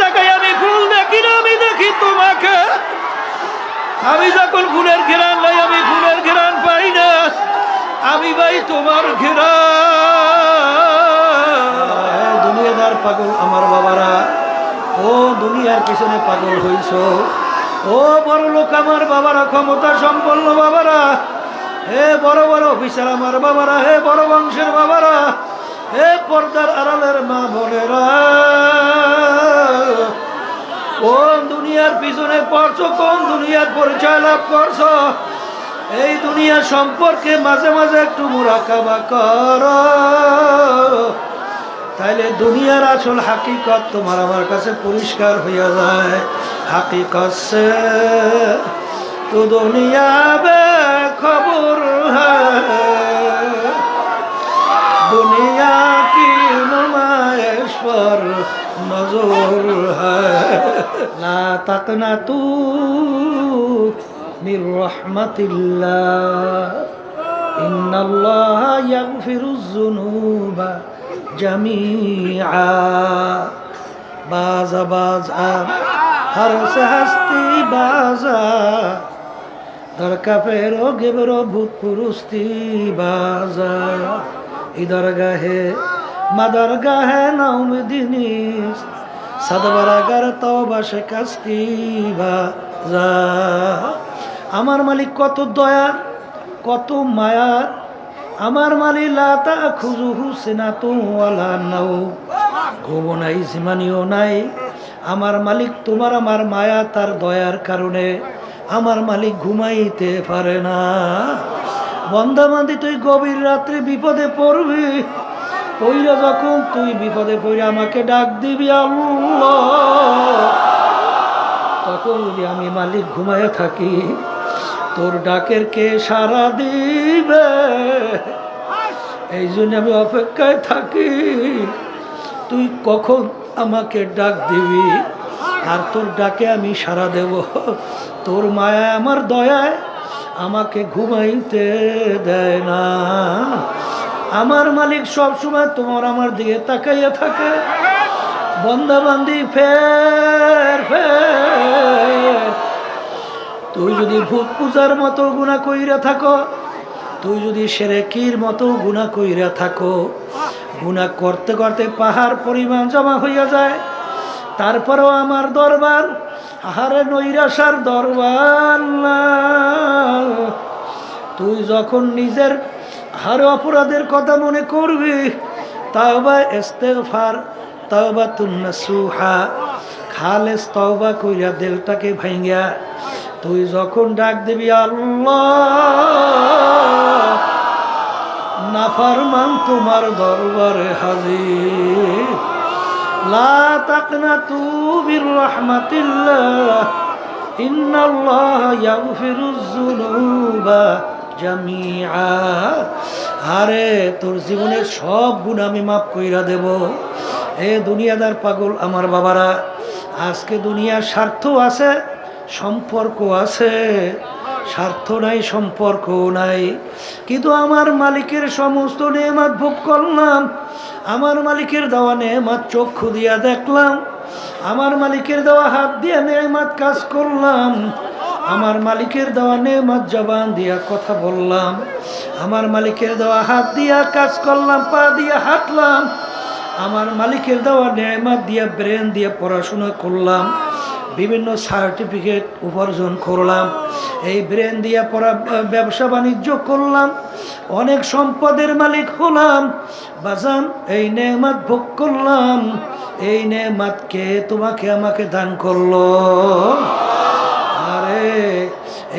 তাকাই আমি ফুল দেখি না, আমি দেখি তোমাকে। আমি যখন ফুলের ঘেরান লাই, আমি ফুলের ঘেরান পাই না। আমি ভাই তোমার ঘেরান দুনিয়াদার পাগল আমার বাবারা। ও দুনিয়ার পিছনে পাগল হইছ। ও বড় লোক আমার বাবারা, ক্ষমতা সম্পন্ন বাবারা। হে বড় বড় অফিসার আমার বাবারা, হে বড় বংশের বাবারা। পর্দার আড়ালের মা বোনেরা, কোন দুনিয়ার পিছনে পড়ছো, কোন দুনিয়ার পরিচয় লাভ করছ? এই দুনিয়া সম্পর্কে মাঝে মাঝে একটু মুরাকাবা কর। তাইলে দুনিয়ার আসল হাকিকত তোমার আমার কাছে পরিষ্কার হইয়া যায়। হাকিকত সে, তো দুনিয়া বে খবর হ্যাঁ দুনিয়া পর নজর হাত না তু নির্মতিল্লাহ ফিরুজুনুবা জমিয়া হরস হস্তি বাজা দরকা ফেরো গেবর ভূত পুরুষ বাজা। ইদর গহে মাদার গাহে নাম দিনিস সাদবারাগার তাও বাসে কাস্তি যা। আমার মালিক কত দয়া, কত মায়ার আমার মালি লাতা খুজু হুসেনা তো আলা নাও। ঘুব নাই, জিমানিও নাই, আমার মালিক তোমার আমার মায়া, তার দয়ার কারণে আমার মালিক ঘুমাইতে পারে না। বন্দাবান্দি তুই গভীর রাত্রে বিপদে পড়বি পইরা যখন তুই বিপদে পড়ে আমাকে ডাক দিবি তখন যদি আমি মালিক ঘুমায় থাকি, তোর ডাকের কে সারা দিবে? এই জন্য আমি অপেক্ষায় থাকি। তুই কখন আমাকে ডাক দিবি? আর তোর ডাকে আমি সারা দেব। তোর মায়া আমার দয়ায় আমাকে ঘুমাইতে দেয় না। আমার মালিক সব সময় তোমার আমার দিকে তাকাইয়া থাকে। বন্দাবান্দি ফের ফের। তুই যদি ভূত পূজার মতো গুণা কইরা থাকো, তুই যদি সেরেকির মতো গুণা কইরা থাকো গুণা করতে করতে পাহাড় পরিমাণ জমা হইয়া যায়। তারপরেও আমার দরবার, আহারে নৈরাশার দরবার। তুই যখন নিজের হারে অপরাধের কথা মনে করবি। তাওবা দিলটাকে ভাঙ্গা তুই যখন ডাক দিবি, আল্লাহ নাফরমান তোমার দরবারে হাজির। লা বির রাহমাতিল্লাহ ইন্নাল্লাহ ইয়াগফিরুজ জামিআ, আরে তোর জীবনের সব গুণ আমি মাফ কইরা দেব। এ দুনিয়াদার পাগল আমার বাবারা, আজকে দুনিয়ার স্বার্থ আছে সম্পর্ক আছে, স্বার্থ নাই সম্পর্ক নাই। কিন্তু আমার মালিকের সমস্ত নেমাত ভোগ করলাম, আমার মালিকের দেওয়া নেমাত চক্ষু দিয়া দেখলাম, আমার মালিকের দেওয়া হাত দিয়া নেমাত কাজ করলাম। আমার মালিকের দেওয়া নেমাত জবান দিয়া কথা বললাম। আমার মালিকের দেওয়া হাত দিয়া কাজ করলাম, পা দিয়া হাঁটলাম। আমার মালিকের দেওয়া নেমাত দিয়া ব্রেন দিয়ে পড়াশোনা করলাম। বিভিন্ন সার্টিফিকেট উপার্জন করলাম। এই ব্রেন দিয়ে পড়া ব্যবসা বাণিজ্য করলাম। অনেক সম্পদের মালিক হলাম। বাজান, এই নেমাত ভোগ করলাম। এই নেমাতকে তোমাকে আমাকে দান করল?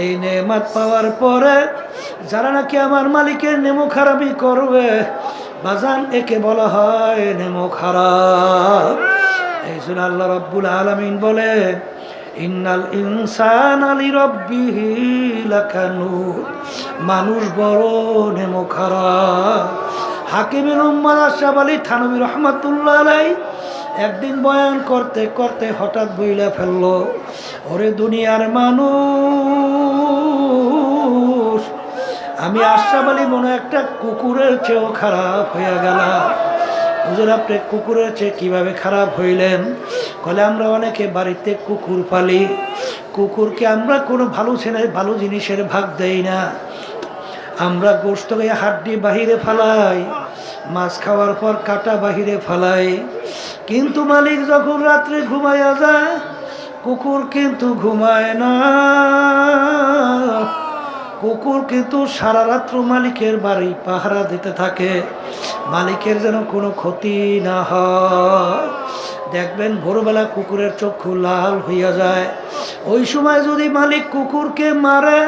এই নেমাত পাওয়ার পরে যারা নাকি আমার মালিকের নেমো খারাপই করবে, বাজান একে বলা হয় নেমো খারাপ। এই জন্য আল্লাহ রব্বুল আলমিন বলে, ইন্নাল ইনসান আলী রব্বিহি লাকানুত মানুষ বড় নেমো খারাপ। হাকিমের উম্মাদ আশরাফ আলী থানবী রহমাতুল্লাহ আলাই একদিন বয়ান করতে করতে হঠাৎ বইলা ফেলল, ওরে দুনিয়ার মানুষ, আমি আশরাফ আলী মনে একটা কুকুরের চেয়েও খারাপ হইয়া গেলাম। হুজুর, আপনি কুকুরের চেয়ে কীভাবে খারাপ হইলেন? কলে, আমরা অনেকে বাড়িতে কুকুর পালি, কুকুরকে আমরা কোনো ভালো ছেলে, ভালো জিনিসের ভাগ দেই না। আমরা গোস্ত হাড্ডি বাহিরে ফালাই মাছ খাওয়ার পর কাটা বাহিরে ফালাই। কিন্তু মালিক যখন রাত্রে ঘুমাইয়া যায়, কুকুর কিন্তু ঘুমায় না। কুকুর কিন্তু সারা রাত্র মালিকের বাড়ি পাহারা দিতে থাকে। মালিকের যেন কোনো ক্ষতি না হয়। দেখবেন ভোরবেলা কুকুরের চক্ষু লাল হইয়া যায়। ওই সময় যদি মালিক কুকুরকে মারে,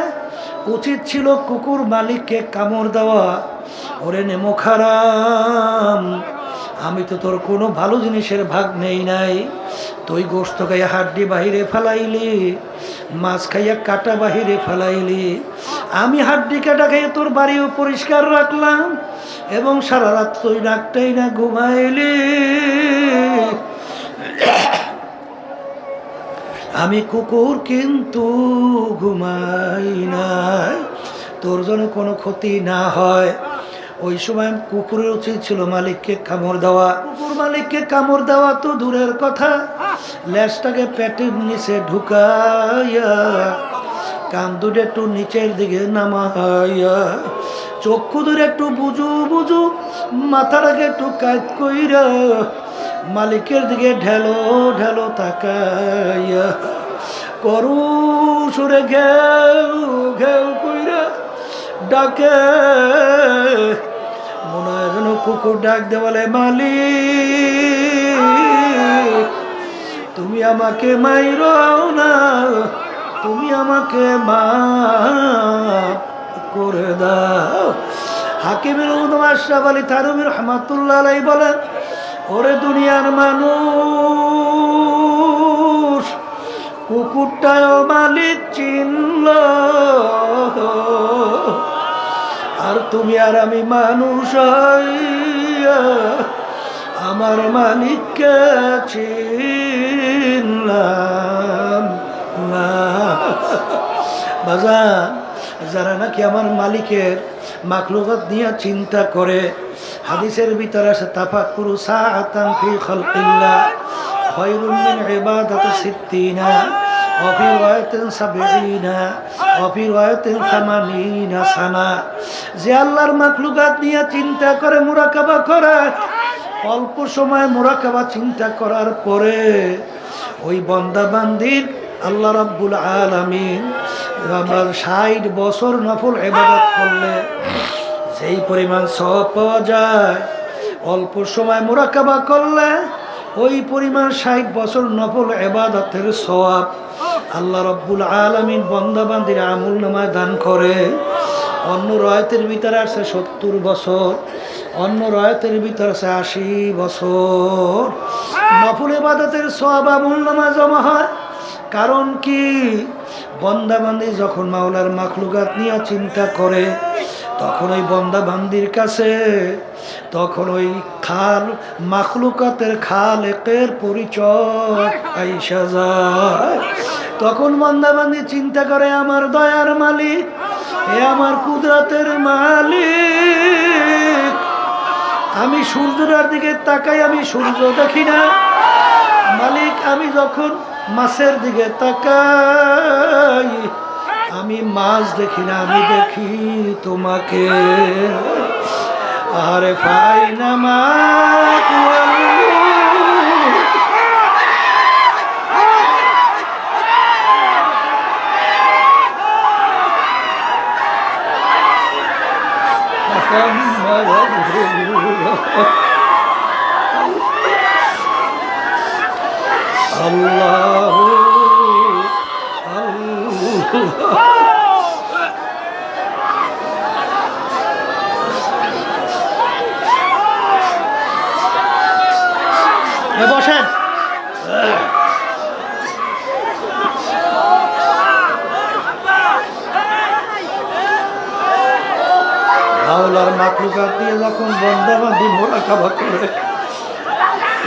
উচিত ছিল কুকুর মালিককে কামড় দেওয়া। ওরে নেমো খারাম, আমি তো তোর কোনো ভালো জিনিসের ভাগ নেই নাই। তুই গোস্ত খাইয়া হাড্ডি বাহিরে ফেলাইলি, মাছ খাইয়া কাটা বাহিরে ফেলাইলি। আমি হাড্ডি কাটা খাইয়া তোর বাড়িও পরিষ্কার রাখলাম, এবং সারা রাত তুই ডাকটাই না ঘুমাইলি। আমি কুকুর কিন্তু ঘুমাই নাই, তোর যেন কোনো ক্ষতি না হয়। ওই সময় কুকুরের উচিত ছিল মালিককে কামড় দেওয়া। কুকুর মালিককে কামড় দেওয়া তো দূরের কথা। ল্যাসটাকে পেটের নিচে ঢুকাইয়া, কান দুটো একটু নিচের দিকে নামাইয়া, চক্ষু ধরে একটু বুঝু বুঝু মাথাটাকে একটু কাজ কইরা মালিকের দিকে ঢেলো ঢেলো তাকাইয়া, করু সুরে ঘেউ ঘেউ ডাকে। মনে হয় যেন কুকুর ডাক দে বলে, মালিক, তুমি আমাকে মাইরাও না, তুমি আমাকে মা করে দাও। হাকিমের উদম আশরাফ আলী থারুমি রহমাতুল্লাহ আলাই বলেন, ওরে দুনিয়ার মানুষ, কুকুরটাও মালিক চিনল তুমি আর আমি মানুষ আমার মালিককে চিনলাম না। বাজান যারা নাকি আমার মালিকের মাখলুকাত নিয়ে চিন্তা করে, হাদিসের ভিতরে আছে, তাফাক্কুরু সাআতান ফি খালকিল্লাহ খায়রুম মিন ইবাদাতি সিত্তিনা وفي رواية سبعين وفي رواية ثمانين সানা যে আল্লাহর মাখলুকাত নিয়ে চিন্তা করে মুরাকাবা করে অল্প সময় মুরাকাবা চিন্তা করার পরে ওই বন্দা বান্দির আল্লাহ রাব্বুল আলামিন আমার ষাট বছর নফল এবাদত করলে যেই পরিমাণ সব পাওয়া যায় অল্প সময় মোরাকাবা করলে ওই পরিমাণ ষাট বছর নফল এবাদতের সব আল্লাহ রব্বুল আলমিন বন্দাবান্দির আমুল নামায় দান করে। অন্য রয়তের ভিতরে আছে সত্তর বছর, অন্য রয়তের ভিতরে আছে আশি বছর। নফল এবাদতের সব আমুল নামায় জমা হয়। কারণ কি? বন্দাবান্দি যখন মাওলার মাখলুকাত নিয়ে চিন্তা করে তখন ওই বন্দাবান্দির কাছে, তখন ওই খাল, মাখলুকাতের খাল একের পরিচয় আইসা যায়। তখন চিন্তা করে, আমার দয়ার মালিক, এ আমার কুদরতের মালিক। আমি সূর্যটার দিকে তাকাই, আমি সূর্য দেখি না। মালিক, আমি যখন মাছের দিকে তাকাই আমি মাছ দেখি না আমি দেখি তোমাকে। আরে ফাইনা মা আল্লাহ আল্লাহ এ বসেন মাওলার মাখলুকাত দিয়ে যখন বন্দাবান্দি মোরা খাবার করে।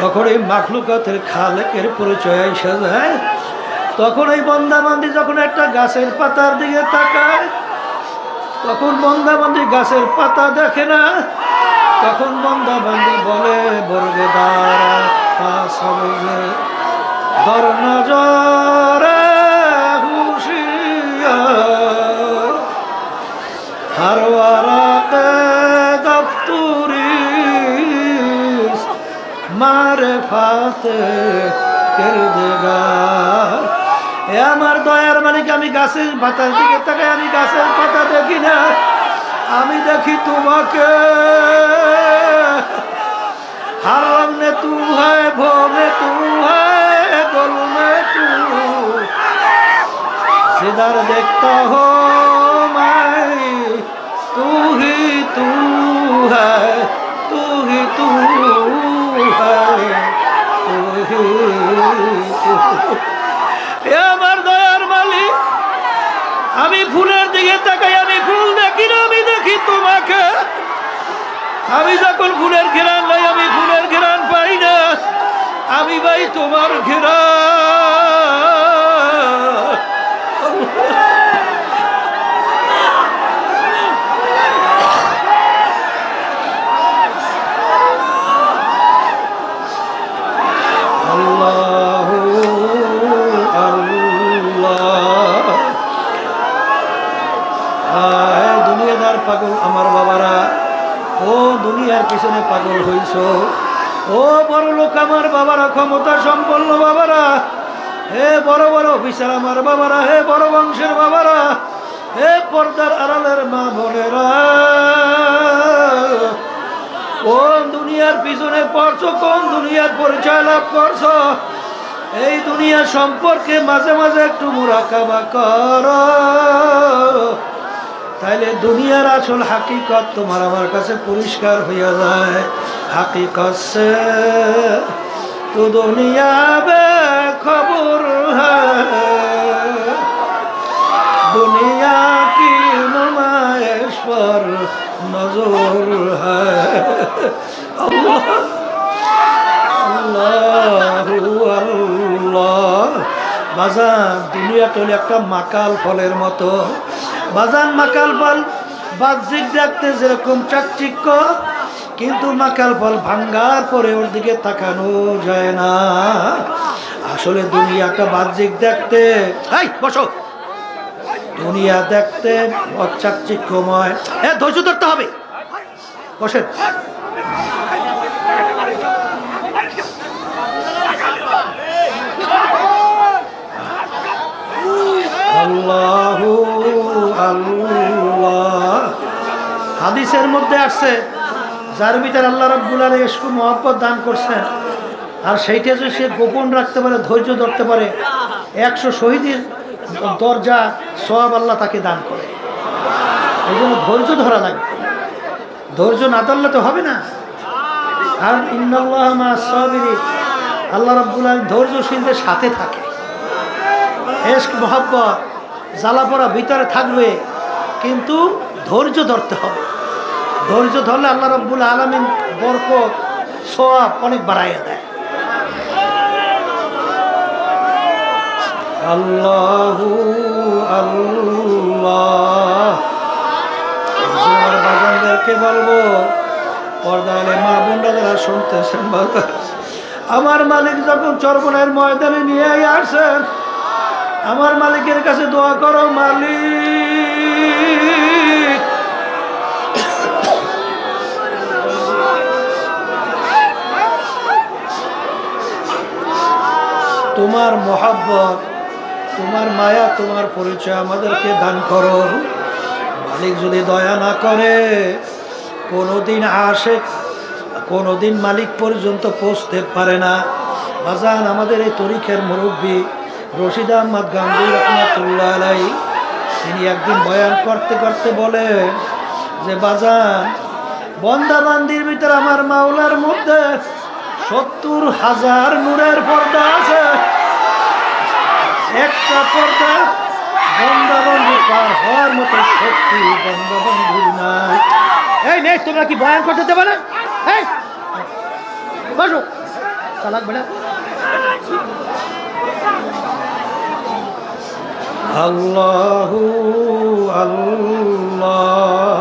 তখন এই মাখলুকাতের খালেকের পরিচয় এসে যায়। তখন এই বন্দাবান্দি যখন একটা গাছের পাতার দিকে তাকায়, তখন বন্দাবান্দি গাছের পাতা দেখে না, তখন বন্দাবান্দি বলে তা সবজে দর মারে ফাতে কিরদগার এ আমার দয়ার মালিক আমি গাছের পাতার দিকে তাকাই আমি গাছের পাতা দেখি না আমি দেখি তোমাকে हर रंग में तू है भो में तू है गुल में तू जिधर देखता हो मैं तू ही तू है तू ही तू है तू ही तू এ আমার দয়ার মালিক, আমি ফুলের দিকে তাকাই, আমি ফুল দেখি না, আমি দেখি তোমাকে। আমি যখন ফুলের ঘেরান নাই, আমি ফুলের ঘেরান পাই না। আমি ভাই তোমার ঘেরা ক্ষমতা সম্পন্ন বাবারা, হে বড় বড় অফিসার আমার বাবারা, হে বড় বংশের বাবারা, হে পর্দার আড়ালের মা বোনেরা। কোন দুনিয়ার পিছনে পড়ছো, কোন দুনিয়ার পরিচয় লাভ করছ? এই দুনিয়া সম্পর্কে মাঝে মাঝে একটু মুরাকাবা কর। তাইলে দুনিয়ার আসল হাকিকত তোমার আমার কাছে পরিষ্কার হইয়া যায়। হাকিকত তো দুনিয়া বে খবর হ্যাঁ। হুনিয়া কি নমায়শ্বর নজর হ্যাঁ। پر বাজান দুনিয়া তো একটা মাকাল ফলের মতো। বাজান, মাকাল ফল, বাহ্যিক দেখতে যেরকম চাকচিক্য কিন্তু মাকাল ফল ভাঙ্গার পরে ওর দিকে তাকানো যায় না। আসলে দুনিয়াটা বাহ্যিক দেখতে। বসো। দুনিয়া দেখতে অচাকচিক্যময় হ্যাঁ ধৈর্য ধরতে হবে। বসেন। আল্লাহু আল্লাহ। হাদিসের মধ্যে আসছে যার ভিতরে আল্লাহ রাব্বুল আলামিন ইশকু মহব্বত দান করছেন, আর সেইটা যে সে গোপন রাখতে পারে, ধৈর্য ধরতে পারে, একশো শহীদের দরজা সব আল্লাহ তাকে দান করে। এই জন্য ধৈর্য ধরা লাগবে। ধৈর্য না ধরলে তো হবে না। আর ইন্নাল্লাহ মা আল্লাহ রাব্বুল আলামিন ধৈর্যশীলদের সাথে থাকে। এশক মোহাব্বত জ্বালাপড়া ভিতরে থাকবে, কিন্তু ধৈর্য ধরতে হবে। ধৈর্য ধরলে আল্লাহ রব্বুল আলমিন বরকত সোয়াব অনেক বাড়াইয়া দেয়। আল্লাহু আল্লাহ। আমার বাজানদেরকে বলব পর্দালে মা বোনরা যারা শুনতেছেন আমার মালিক যখন চরবনের ময়দানে নিয়ে আসেন, আমার মালিকের কাছে দোয়া করো, মালিক। তোমার মহাব্বত, তোমার মায়া, তোমার পরিচয় আমাদেরকে দান করো। মালিক যদি দয়া না করে, কোনোদিন আসে কোনোদিন মালিক পর্যন্ত পৌঁছতে পারে না। বাজান, আমাদের এই তরিখের মুরব্বী রশিদ আহমদ গান্ধী রহমতুল্লাহ তিনি একদিন বয়ান করতে করতে বলেন যে, বাজান, বন্দাবান্দির ভিতরে আমার মাওলার মধ্যে সত্তর হাজার নূরের পর্দা আছে। একটা পর্দা বন্দাবন্ধু পার হওয়ার মতো শক্তি বন্দাবন্ধুর নাই। এই নেই তোমরা কি বয়ান করতে দেবে না? এই, বসো। চালাক বেড়া আল্লাহু আল্লাহ।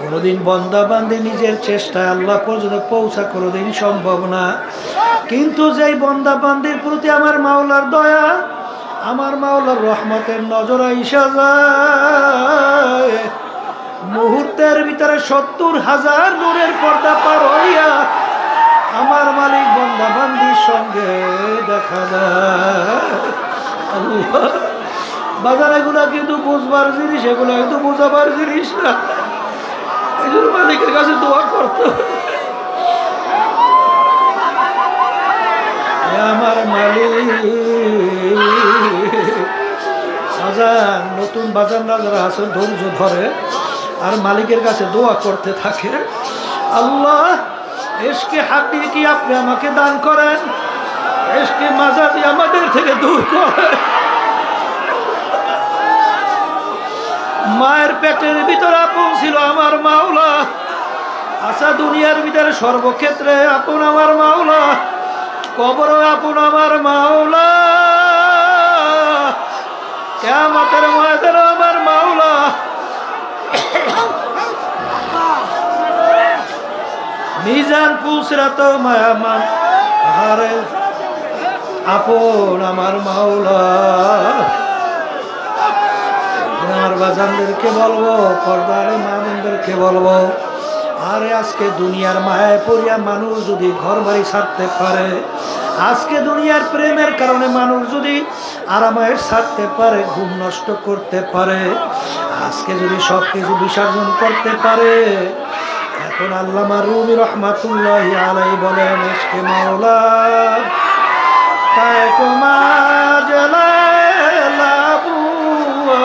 কোনোদিন বন্দা বান্ধে নিজের চেষ্টায় আল্লাহ পর্যন্ত পৌঁছা কোনোদিন সম্ভব না। কিন্তু যেই বন্দা বান্দির প্রতি আমার মাওলার দয়া আমার মাওলার রহমতের নজর আইসা যায়। মুহূর্তের ভিতরে সত্তর হাজার নূরের পর্দা পার হইয়া আমার মালিক বন্দা বান্দির সঙ্গে দেখা যায়। বাজার এগুলা কিন্তু বুঝবার জিনিস, এগুলো কিন্তু বোঝাবার জিনিস না। এই জন্য মালিকের কাছে দোয়া করতে আমার মালিক বাজার, নতুন বাজার না, যারা আছে ধৈর্য ধরে আর মালিকের কাছে দোয়া করতে থাকে। আল্লাহ, এসকে হাতি কি আপনি আমাকে দান করেন, এসকে মাজাজি আমাদের থেকে দূর করেন। মায়ের পেটের ভিতরে আপন ছিল আমার মাওলা, আশা দুনিয়ার ভিতরে সর্বক্ষেত্রে আপন আমার মাওলা, কবর আপন আমার মাওলা। কেমতের ময়দান আমার মাওলা। মিজান পুসরা তো মায়ামান হারে আপন আমার মাওলা। আমার বাজানদেরকে বলব, পর্দারে মামুনদেরকে বলব, আরে আজকে দুনিয়ার মায়ায় পড়িয়া মানুষ যদি ঘর বাড়ি ছাড়তে পারে, আজকে দুনিয়ার প্রেমের কারণে মানুষ যদি আরামায়ের ছাড়তে পারে ঘুম নষ্ট করতে পারে আজকে যদি সব কিছু বিসর্জন করতে পারে এখন আল্লামা রুমি রহমাতুল্লাহ আলাই বলেন এসকে মাওলা তাই তোমার জলায় লাবুয়া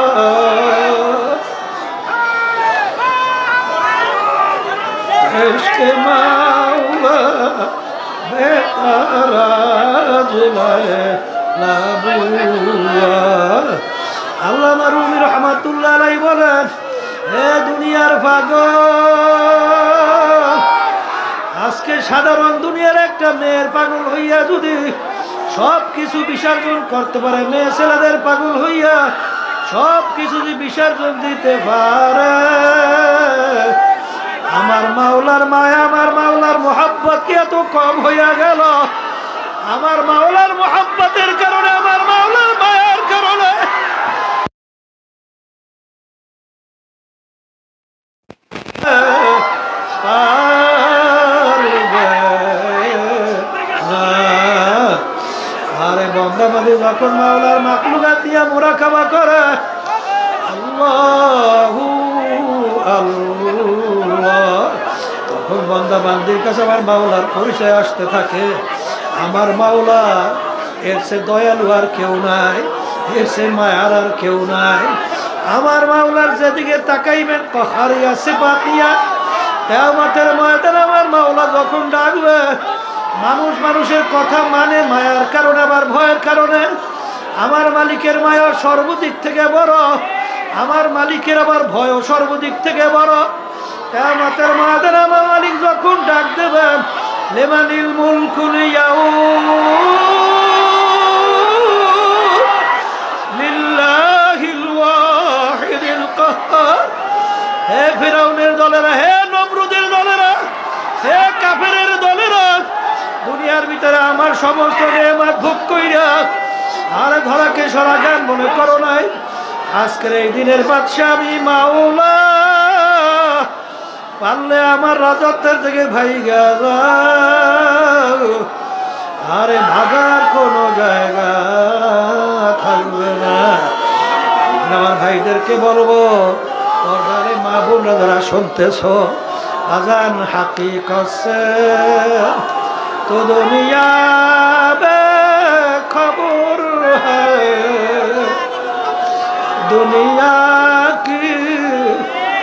عشق مولا বেতারাজ লায়ে লাবুয়া আল্লাহ রুমি রহমাতুল্লাহ বলেন, হে দুনিয়ার পাগল আজকে সাধারণ দুনিয়ার একটা মেয়ের পাগল হইয়া যদি সব কিছু বিসর্জন করতে পারে, মেয়ে ছেলেদের পাগল হইয়া সব কিছু যদি বিসর্জন দিতে পারে, আমার মাওলার মায়া, আমার মাওলার মোহাব্বত কি এত কম হইয়া গেল? আমার মাওলার মোহাব্বতের কারণে, আমার মাওলার মায়ার কারণে। আরে বন্দাবাদী যখন মাওলার মাকলুকাত দিয়া মোরা খাবা করে। আল্লাহু আল্লাহ। তখন বন্দা বান্দির কাছে আমার মাওলার পরিচয় আসতে থাকে। আমার মাওলা, এর সে দয়ালু আর কেউ নাই, এর সে মায়ার আর কেউ নাই। আমার মাওলার যেদিকে তাকাইবেন পাহাড়িয়া সে পাতিয়া কেয়ামতের ময়দান আমার মাওলা যখন ডাকবে, মানুষ মানুষের কথা মানে মায়ার কারণে, আবার ভয়ের কারণে। আমার মালিকের মায়া সর্বদিক থেকে বড়, আমার মালিকের আবার ভয় সর্বদিক থেকে বড়। কেয়ামতের ময়দান আমার মালিক যখন ডাক দেবেন লেমানিল মুলকুল হে ফেরাউনের দলেরা, হে নমরুদের দলেরা, হে কাফেরের দলেরা, দুনিয়ার ভিতরে আমার সমস্ত নেমাত ভোগ কইরা আর ধরাকে সরা জ্ঞান মনে করো নাই। আজকের এই দিনের বাদশা আমি মাওলা পারলে আমার রাজত্বের থেকে ভাই গেল আরে ভাগার কোনো জায়গা থাকবে না। আমার ভাইদেরকে বলব পর্দারে মা বোনরা যারা শুনতেছ, আজান হাকি কসে তো দুনিয়া খবর দুনিয়া কি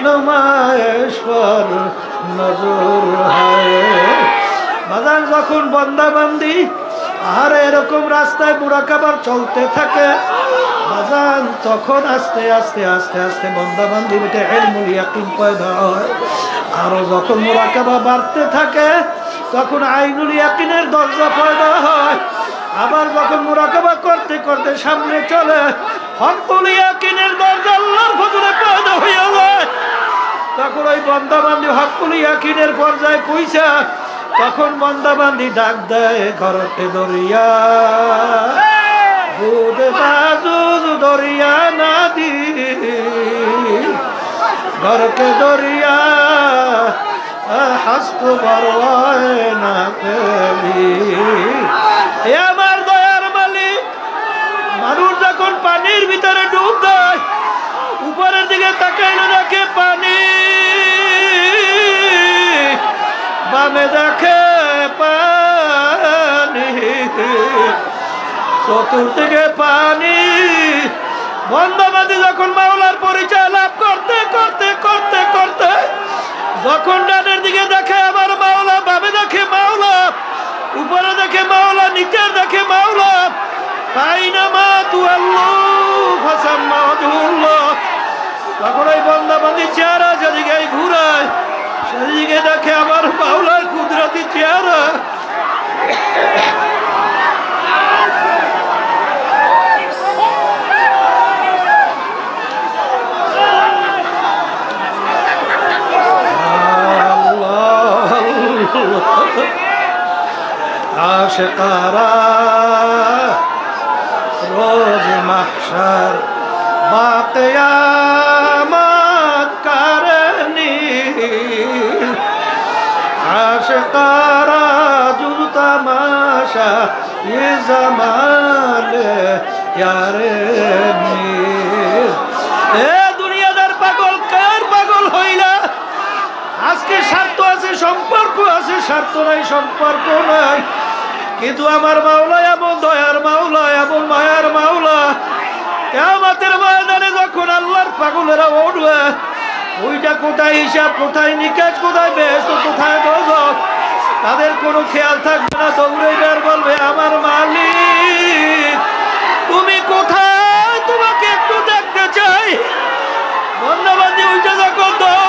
নমায়েশ পর নজর বাজার যখন বন্দাবন্দি আর এরকম রাস্তায় বুড়া কাবার চলতে থাকে, বাজান তখন আস্তে আস্তে আস্তে আস্তে বন্দাবান্দি বেটে এলমুল পয়দা হয়। আরও যখন মোরাকাবা বাড়তে থাকে, তখন আইনুল ইয়াকিনের দরজা পয়দা হয়। আবার যখন মোরাকাবা করতে করতে সামনে চলে হকুল ইয়াকিনের দরজা আল্লাহর ফজলে পয়দা হইয়া যায়। তখন ওই বন্দাবান্দি হকুলি ইয়াকিনের পর্যায়ে কইছা, তখন বন্দাবান্দি ডাক দেয়, ঘরতে দরিয়া, বুধ বাজুজ দরিয়া ঘরকে দরিয়া, হাস্ত এ আমার দয়ার মালিক, মানুষ যখন পানির ভিতরে ডুব দেয়, উপরের দিকে তাকাইলে দেখে পানি। বামে দেখে পানি, চতুর্দিকে পানি। বন্ধবাদী যখন মাওলার পরিচয় লাভ করতে করতে করতে করতে, যখন ডানের দিকে দেখে আবার মাওলা, বামে দেখে মাওলা, উপরে দেখে মাওলা, নিচের দেখে মাওলা আইনামা তু আল্লাহ ফাসাম্মা ওয়াজহুল্লাহ তখন ওই বন্দাবান্দি চেহারা যেদিকে ঘুরায় সেদিকে দেখে আমার মাওলার কুদরতি চেহারা। আশকারা রোজ মাহশার বাকিয়ামত আশকারা জুল তামাশা ये जमाल यारे मीर এ দুনিয়াদার পাগল কার পাগল হইলা আজকে স্বার্থ আছে সম্পর্ক আছে স্বার্থ নাই সম্পর্ক নাই কিন্তু আমার মাওলা এমন দয়ার মাওলা এমন মায়ার মাওলা কেমতের ময়দানে যখন আল্লাহর পাগলেরা উঠবে ওইটা কোথায় হিসাব, কোথায় নিকাজ কোথায় ব্যস্ত কোথায় দৌড় তাদের কোনো খেয়াল থাকবে না দৌড়ে বের বলবে, আমার মালিক, তুমি কোথায়? তোমাকে একটু দেখতে চাই। ধন্যবাদ ওইটা যখন দৌড়